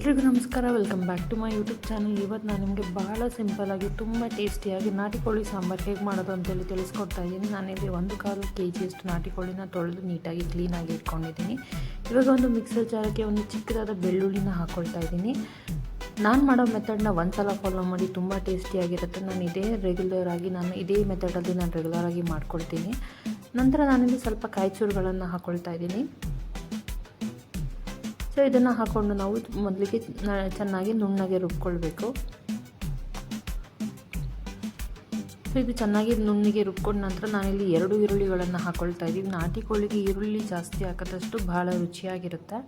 ಎಲ್ರಿಗೂ ನಮಸ್ಕಾರ. Welcome back to my YouTube channel. ಇವತ್ತು ನಾನು ನಿಮಗೆ ಬಹಳ ಸಿಂಪಲ್ಲಾಗಿ ತುಂಬ ಟೇಸ್ಟಿಯಾಗಿ ನಾಟಿ ಕೋಳಿ ಸಾಂಬಾರು ಹೇಗೆ ಮಾಡೋದು ಅಂತೇಳಿ ತಿಳಿಸ್ಕೊಡ್ತಾ ಇದ್ದೀನಿ ನಾನಿಲ್ಲಿ ಒಂದು ಕಾಲು ಕೆ ಜಿಯಷ್ಟು ನಾಟಿ ಕೋಳಿನ ತೊಳೆದು ನೀಟಾಗಿ ಕ್ಲೀನಾಗಿ ಇಟ್ಕೊಂಡಿದ್ದೀನಿ. ಇವಾಗ ಒಂದು ಮಿಕ್ಸರ್ ಜಾರಕ್ಕೆ ಒಂದು ಚಿಕ್ಕದಾದ ಬೆಳ್ಳುಳ್ಳಿನ ಹಾಕ್ಕೊಳ್ತಾ ಇದ್ದೀನಿ ನಾನು ಮಾಡೋ ಮೆಥಡ್ನ ಒಂದು ಸಲ ಫಾಲೋ ಮಾಡಿ ತುಂಬ ಟೇಸ್ಟಿಯಾಗಿರುತ್ತೆ. ನಾನು ಇದೇ ರೆಗ್ಯುಲರ್ ಆಗಿ ನಾನು ಇದೇ ಮೆಥಡಲ್ಲಿ ನಾನು ರೆಗ್ಯುಲರ್ ಆಗಿ ಮಾಡ್ಕೊಳ್ತೀನಿ. ನಂತರ ನಾನಿಲ್ಲಿ ಸ್ವಲ್ಪ ಕಾಯಿಚೂರುಗಳನ್ನು ಹಾಕ್ಕೊಳ್ತಾ ಇದ್ದೀನಿ ಸೊ ಇದನ್ನು ಹಾಕ್ಕೊಂಡು ನಾವು ಮೊದಲಿಗೆ ಚೆನ್ನಾಗಿ ನುಣ್ಣಗೆ ರುಬ್ಕೊಳ್ಬೇಕು. ಸೊ, ಇದು ಚೆನ್ನಾಗಿ ನುಣ್ಣಿಗೆ ರುಬ್ಕೊಂಡ ನಂತರ ನಾನಿಲ್ಲಿ ಎರಡು ಈರುಳ್ಳಿಗಳನ್ನು ಹಾಕ್ಕೊಳ್ತಾ ಇದ್ದೀನಿ. ನಾಟಿ ಕೋಳಿಗೆ ಈರುಳ್ಳಿ ಜಾಸ್ತಿ ಹಾಕದಷ್ಟು ಭಾಳ ರುಚಿಯಾಗಿರುತ್ತೆ.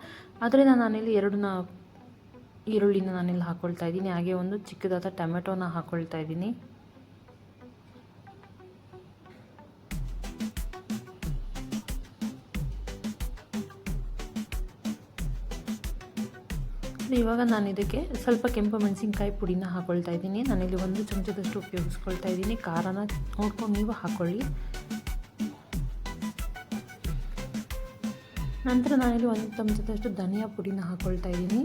ಆದ್ದರಿಂದ ನಾನಿಲ್ಲಿ ಎರಡು ನಾ ಈರುಳ್ಳಿನ ನಾನಿಲ್ಲಿ ಹಾಕ್ಕೊಳ್ತಾ ಇದ್ದೀನಿ. ಹಾಗೆ ಒಂದು ಚಿಕ್ಕದಾದ ಟೊಮೆಟೊನ ಹಾಕ್ಕೊಳ್ತಾ ಇದ್ದೀನಿ. ಇವಾಗ ನಾನು ಇದಕ್ಕೆ ಸ್ವಲ್ಪ ಕೆಂಪು ಮೆಣಸಿನ್ಕಾಯಿ ಪುಡಿನ ಹಾಕ್ಕೊಳ್ತಾ ಇದ್ದೀನಿ. ನಾನಿಲ್ಲಿ ಒಂದು ಚಮಚದಷ್ಟು ಉಪಯೋಗಿಸ್ಕೊಳ್ತಾ ಇದ್ದೀನಿ. ಖಾರನ ನೋಡ್ಕೊಂಡು ನೀವು ಹಾಕ್ಕೊಳ್ಳಿ ನಂತರ ನಾನಿಲ್ಲಿ ಒಂದು ಚಮಚದಷ್ಟು ಧನಿಯಾ ಪುಡಿನ ಹಾಕ್ಕೊಳ್ತಾ ಇದ್ದೀನಿ.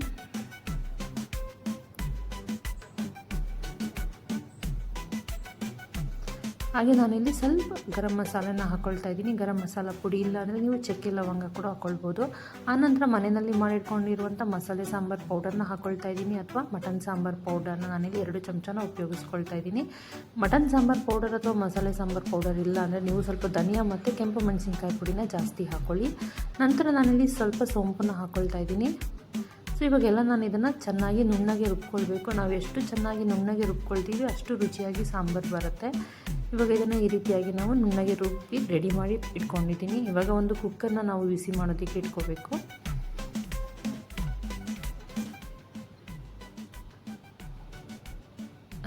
ಹಾಗೆ ನಾನಿಲ್ಲಿ ಸ್ವಲ್ಪ ಗರಂ ಮಸಾಲೆನ ಹಾಕ್ಕೊಳ್ತಾ ಇದ್ದೀನಿ. ಗರಂ ಮಸಾಲ ಪುಡಿ ಇಲ್ಲ ಅಂದರೆ ನೀವು ಚಕ್ಕೆ ಲವಂಗ ಕೂಡ ಹಾಕ್ಕೊಳ್ಬೋದು ಆನಂತರ ಮನೆಯಲ್ಲಿ ಮಾಡಿಟ್ಕೊಂಡಿರುವಂಥ ಮಸಾಲೆ ಸಾಂಬಾರು ಪೌಡರ್ನ ಹಾಕ್ಕೊಳ್ತಾ ಇದ್ದೀನಿ ಅಥವಾ ಮಟನ್ ಸಾಂಬಾರು ಪೌಡರ್ನ ನಾನಿಲ್ಲಿ ಎರಡು ಚಮಚನ ಉಪಯೋಗಿಸ್ಕೊಳ್ತಾ ಇದ್ದೀನಿ. ಮಟನ್ ಸಾಂಬಾರು ಪೌಡರ್ ಅಥವಾ ಮಸಾಲೆ ಸಾಂಬಾರು ಪೌಡರ್ ಇಲ್ಲ ಅಂದರೆ ನೀವು ಸ್ವಲ್ಪ ಧನಿಯಾ ಮತ್ತು ಕೆಂಪು ಮೆಣಸಿನ್ಕಾಯಿ ಪುಡಿನ ಜಾಸ್ತಿ ಹಾಕ್ಕೊಳ್ಳಿ ನಂತರ ನಾನಿಲ್ಲಿ ಸ್ವಲ್ಪ ಸೋಂಪನ್ನು ಹಾಕ್ಕೊಳ್ತಾ ಇದ್ದೀನಿ. ಸೊ, ಇವಾಗೆಲ್ಲ ನಾನು ಇದನ್ನು ಚೆನ್ನಾಗಿ ನುಣ್ಣಗೆ ರುಬ್ಕೊಳ್ಬೇಕು. ನಾವು ಎಷ್ಟು ಚೆನ್ನಾಗಿ ನುಣ್ಣಗೆ ರುಬ್ಕೊಳ್ತೀವಿ ಅಷ್ಟು ರುಚಿಯಾಗಿ ಸಾಂಬಾರು ಬರುತ್ತೆ. ಇವಾಗ ಇದನ್ನು ಈ ರೀತಿಯಾಗಿ ನಾವು ನುಣ್ಣಗೆ ರುಬ್ಬಿ ರೆಡಿ ಮಾಡಿ ಇಟ್ಕೊಂಡಿದ್ದೀನಿ. ಇವಾಗ ಒಂದು ಕುಕ್ಕರ್ನ ನಾವು ಬಿಸಿ ಮಾಡೋದಕ್ಕೆ ಇಟ್ಕೋಬೇಕು.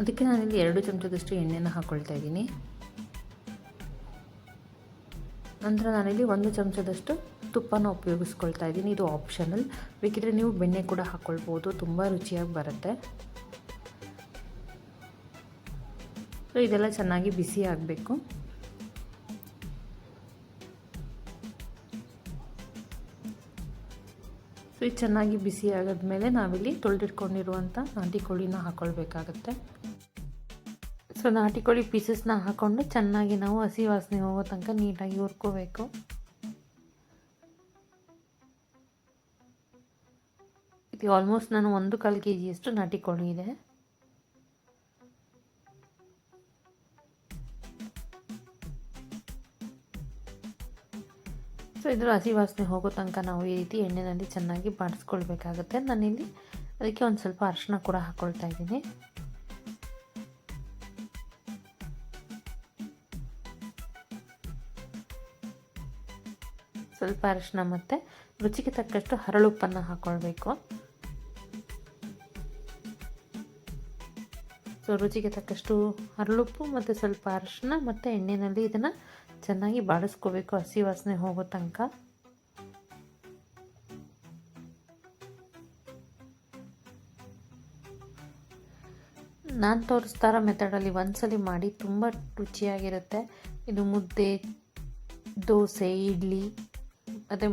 ಅದಕ್ಕೆ ನಾನಿಲ್ಲಿ ಎರಡು ಚಮಚದಷ್ಟು ಎಣ್ಣೆನ ಹಾಕ್ಕೊಳ್ತಾ ಇದ್ದೀನಿ. ನಂತರ ನಾನಿಲ್ಲಿ ಒಂದು ಚಮಚದಷ್ಟು ತುಪ್ಪನ ಉಪಯೋಗಿಸ್ಕೊಳ್ತಾ ಇದ್ದೀನಿ. ಇದು ಆಪ್ಷನಲ್ ಬೇಕಿದ್ರೆ ನೀವು ಬೆಣ್ಣೆ ಕೂಡ ಹಾಕ್ಕೊಳ್ಬೋದು ತುಂಬ ರುಚಿಯಾಗಿ ಬರುತ್ತೆ. ಸೊ ಇದೆಲ್ಲ ಚೆನ್ನಾಗಿ ಬಿಸಿ ಆಗಬೇಕು. ಸೊ ಇದು ಚೆನ್ನಾಗಿ ಬಿಸಿ ಆಗಾದ್ಮೇಲೆ ನಾವಿಲ್ಲಿ ತೊಳೆದಿಟ್ಕೊಂಡಿರುವಂಥ ನಾಟಿ ಕೋಳಿನ ಹಾಕ್ಕೊಳ್ಬೇಕಾಗತ್ತೆ ಸೊ ನಾಟಿ ಕೋಳಿ ಪೀಸಸ್ನ ಹಾಕ್ಕೊಂಡು ಚೆನ್ನಾಗಿ ನಾವು ಹಸಿ ವಾಸನೆ ಹೋಗೋ ತನಕ ನೀಟಾಗಿ ಹುರ್ಕೋಬೇಕು. ಇದು ಆಲ್ಮೋಸ್ಟ್ ನಾನು ಒಂದು ಕಾಲು ಕೆ ಜಿಯಷ್ಟು ನಾಟಿ ಕೋಳಿ ಇದೆ. ಸೊ ಇದ್ರ ಹಸಿ ವಾಸನೆ ಹೋಗೋ ತನಕ ನಾವು ಈ ರೀತಿ ಎಣ್ಣೆಯಲ್ಲಿ ಚೆನ್ನಾಗಿ ಬಾಡಿಸ್ಕೊಳ್ಬೇಕಾಗುತ್ತೆ. ನಾನಿಲ್ಲಿ ಅದಕ್ಕೆ ಒಂದು ಸ್ವಲ್ಪ ಅರಶಿನ ಕೂಡ ಹಾಕ್ಕೊಳ್ತಾ ಇದ್ದೀನಿ. ಸ್ವಲ್ಪ ಅರಿಶಿನ ಮತ್ತು ರುಚಿಗೆ ತಕ್ಕಷ್ಟು ಹರಳುಪ್ಪನ್ನು ಹಾಕ್ಕೊಳ್ಬೇಕು ಸೊ ರುಚಿಗೆ ತಕ್ಕಷ್ಟು ಹರಳುಪ್ಪು ಮತ್ತು ಸ್ವಲ್ಪ ಅರಿಶಿನ ಮತ್ತು ಎಣ್ಣೆಯಲ್ಲಿ ಇದನ್ನು ಚೆನ್ನಾಗಿ ಬಾಡಿಸ್ಕೋಬೇಕು ಹಸಿ ವಾಸನೆ ಹೋಗೋ ತನಕ. ನಾನು ತೋರಿಸ್ತಾ ಇರೋ ಮೆಥಡಲ್ಲಿ ಒಂದ್ಸಲಿ ಮಾಡಿ ತುಂಬ ರುಚಿಯಾಗಿರುತ್ತೆ. ಇದು ಮುದ್ದೆ, ದೋಸೆ, ಇಡ್ಲಿ, ಮತ್ತು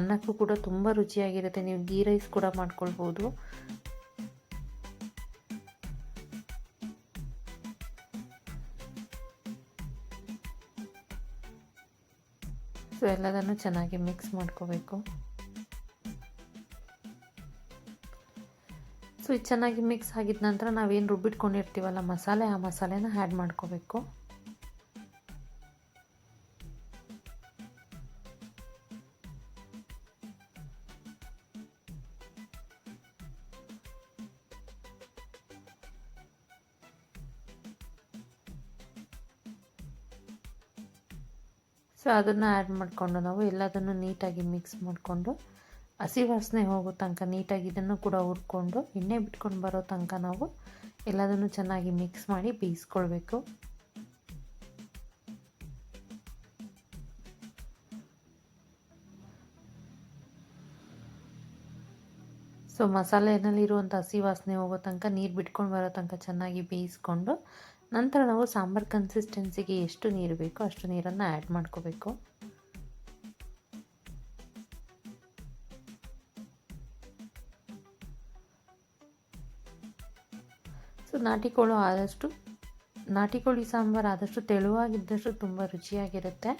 ಅನ್ನಕ್ಕೂ ಕೂಡ ತುಂಬ ರುಚಿಯಾಗಿರುತ್ತೆ. ನೀವು ಗೀ ರೈಸ್ ಕೂಡ ಮಾಡ್ಕೊಳ್ಬೋದು. ಸೊ ಎಲ್ಲದನ್ನು ಚೆನ್ನಾಗಿ ಮಿಕ್ಸ್ ಮಾಡ್ಕೋಬೇಕು. ಸೊ ಚೆನ್ನಾಗಿ ಮಿಕ್ಸ್ ಆಗಿದ ನಂತರ ನಾವೇನು ರುಬ್ಬಿಟ್ಕೊಂಡಿರ್ತೀವಲ್ಲ ಮಸಾಲೆ, ಆ ಮಸಾಲೆನ ಆ್ಯಡ್ ಮಾಡ್ಕೋಬೇಕು. ಸೊ ಅದನ್ನು ಆ್ಯಡ್ ಮಾಡಿಕೊಂಡು ನಾವು ಎಲ್ಲದನ್ನು ನೀಟಾಗಿ ಮಿಕ್ಸ್ ಮಾಡಿಕೊಂಡು, ಹಸಿ ವಾಸನೆ ಹೋಗೋ ತನಕ ನೀಟಾಗಿ ಇದನ್ನು ಕೂಡ ಹುರ್ಕೊಂಡು, ಎಣ್ಣೆ ಬಿಟ್ಕೊಂಡು ಬರೋ ತನಕ ನಾವು ಎಲ್ಲದನ್ನು ಚೆನ್ನಾಗಿ ಮಿಕ್ಸ್ ಮಾಡಿ ಬೇಯಿಸ್ಕೊಳ್ಬೇಕು. ಸೊ ಮಸಾಲೆನಲ್ಲಿರುವಂಥ ಹಸಿ ವಾಸನೆ ಹೋಗೋ ತನಕ ನೀರು ಬಿಟ್ಕೊಂಡು ಬರೋ ತನಕ ಚೆನ್ನಾಗಿ ಬೇಯಿಸ್ಕೊಂಡು ನಂತರ ನಾವು ಸಾಂಬಾರು ಕನ್ಸಿಸ್ಟೆನ್ಸಿಗೆ ಎಷ್ಟು ನೀರು ಬೇಕೋ ಅಷ್ಟು ನೀರನ್ನು ಆ್ಯಡ್ ಮಾಡ್ಕೋಬೇಕು. ಸೊ ನಾಟಿ ಕೋಳಿ ಆದಷ್ಟು, ನಾಟಿ ಕೋಳಿ ಸಾಂಬಾರು ಆದಷ್ಟು ತೆಳುವಾಗಿದ್ದಷ್ಟು ತುಂಬ ರುಚಿಯಾಗಿರುತ್ತೆ.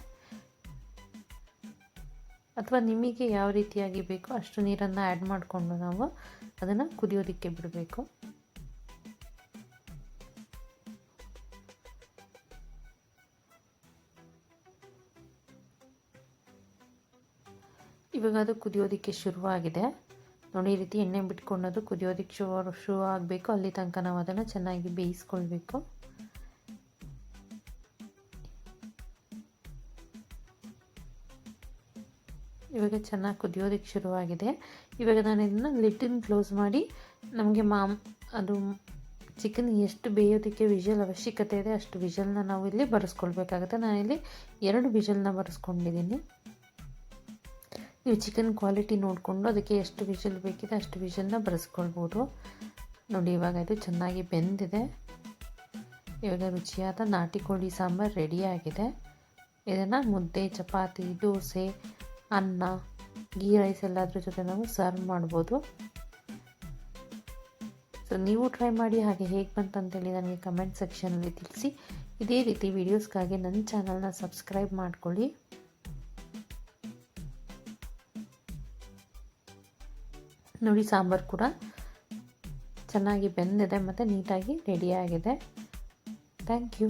ಅಥವಾ ನಿಮಗೆ ಯಾವ ರೀತಿಯಾಗಿ ಬೇಕೋ ಅಷ್ಟು ನೀರನ್ನು ಆ್ಯಡ್ ಮಾಡಿಕೊಂಡು ನಾವು ಅದನ್ನು ಕುದಿಯೋದಕ್ಕೆ ಬಿಡಬೇಕು. ಇವಾಗ ಅದು ಕುದಿಯೋದಕ್ಕೆ ಶುರುವಾಗಿದೆ. ನೋಡಿ, ಈ ರೀತಿ ಎಣ್ಣೆ ಬಿಟ್ಕೊಂಡದು ಕುದಿಯೋದಕ್ಕೆ ಶುರು ಶುರು ಆಗಬೇಕು. ಅಲ್ಲಿ ತನಕ ನಾವು ಅದನ್ನು ಚೆನ್ನಾಗಿ ಬೇಯಿಸ್ಕೊಳ್ಬೇಕು. ಇವಾಗ ಚೆನ್ನಾಗಿ ಕುದಿಯೋದಕ್ಕೆ ಶುರುವಾಗಿದೆ. ಇವಾಗ ನಾನು ಇದನ್ನು ಲಿಟ್ಟಿನ ಕ್ಲೋಸ್ ಮಾಡಿ ನಮಗೆ ಮಾಮ್, ಅದು ಚಿಕನ್ ಎಷ್ಟು ಬೇಯೋದಕ್ಕೆ ವಿಷಲ್ ಅವಶ್ಯಕತೆ ಇದೆ ಅಷ್ಟು ವಿಷಲ್ನ ನಾವು ಇಲ್ಲಿ ಬರೆಸ್ಕೊಳ್ಬೇಕಾಗುತ್ತೆ. ನಾನಿಲ್ಲಿ ಎರಡು ವಿಷಲ್ನ ಬರೆಸ್ಕೊಂಡಿದ್ದೀನಿ. ನೀವು ಚಿಕನ್ ಕ್ವಾಲಿಟಿ ನೋಡಿಕೊಂಡು ಅದಕ್ಕೆ ಎಷ್ಟು ವಿಷಲ್ ಬೇಕಿದೆ ಅಷ್ಟು ವಿಷಲ್ನ ಬರೆಸ್ಕೊಳ್ಬೋದು. ನೋಡಿ, ಇವಾಗ ಇದು ಚೆನ್ನಾಗಿ ಬೆಂದಿದೆ. ಇವಾಗ ರುಚಿಯಾದ ನಾಟಿ ಕೋಳಿ ಸಾಂಬಾರು ರೆಡಿಯಾಗಿದೆ ಇದನ್ನು ಮುದ್ದೆ, ಚಪಾತಿ, ದೋಸೆ, ಅನ್ನ ಗೀ ರೈಸ್ ಎಲ್ಲದ್ರ ಜೊತೆ ನಾವು ಸರ್ವ್ ಮಾಡ್ಬೋದು. ಸೊ ನೀವು ಟ್ರೈ ಮಾಡಿ ಹಾಗೆ ಹೇಗೆ ಬಂತಂತೇಳಿ ನನಗೆ ಕಮೆಂಟ್ ಸೆಕ್ಷನಲ್ಲಿ ತಿಳಿಸಿ. ಇದೇ ರೀತಿ ವೀಡಿಯೋಸ್ಗಾಗಿ ನನ್ನ ಚಾನಲ್ನ ಸಬ್ಸ್ಕ್ರೈಬ್ ಮಾಡ್ಕೊಳ್ಳಿ. ನೋಡಿ ಸಾಂಬಾರು ಕೂಡ ಚೆನ್ನಾಗಿ ಬೆಂದಿದೆ ಮತ್ತು ನೀಟಾಗಿ ರೆಡಿಯಾಗಿದೆ ಥ್ಯಾಂಕ್ ಯು